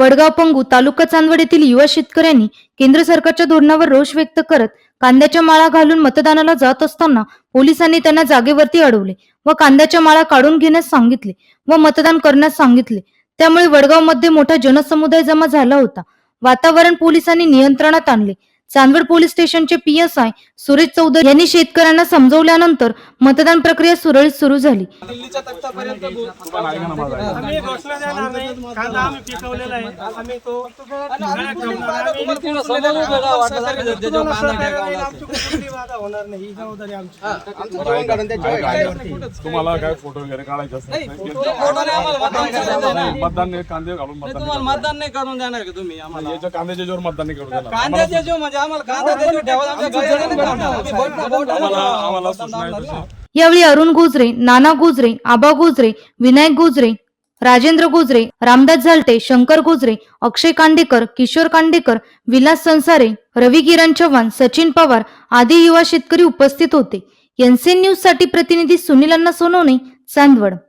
वडगाव पंगू तालुका चांदवड येथील युवा शेतकऱ्यांनी केंद्र सरकारच्या धोरणावर रोष व्यक्त करत कांद्याच्या माळा घालून मतदानाला जात असताना पोलिसांनी त्यांना जागेवरती अडवले व कांद्याच्या माळा काढून घेण्यास सांगितले व मतदान करण्यास सांगितले. त्यामुळे वडगावमध्ये मोठा जनसमुदाय जमा झाला होता. वातावरण पोलिसांनी नियंत्रणात आणले. चांदवड पोलीस स्टेशनचे पीएसआय सुरेश चौधरी यांनी शेतकऱ्यांना समजवल्यानंतर मतदान प्रक्रिया सुरळीत सुरू झाली दिल्लीच्या तख्तापर्यंत आम्ही घोषणा देणार नाही कांदा आम्ही पिकवलेला आहे आम्ही तो घरात ठेवणार. आम्ही तुम्हाला सहकार्य देऊ. तुम्हाला सहकार्य देईल. आमची कुठलीही बाधा होणार नाही ही जबाबदारी आमची. तुम्हाला काय फोटो वगैरे काढायचे असतात मतदान नाही. कांदे घालून तुम्हाला मतदान नाही करून देणार का तुम्ही आम्हाला? याच्या कांद्याच्या जोर मतदान नाही करू देणार. कांद्याचे जो म्हणजे आम्हाला कांदा ठेवा सूचना आहे तशी यावेळी अरुण गुजरे नाना गुजरे आबा गुजरे विनायक गुजरे राजेंद्र गुजरे रामदास झालटे शंकर गुजरे अक्षय कांडेकर किशोर कांडेकर विलास संसारे रवी किरण चव्हाण सचिन पवार आदी युवा शेतकरी उपस्थित होते. एनसीएन न्यूजसाठी प्रतिनिधी सुनील अण्णा सोनवणे चांदवड.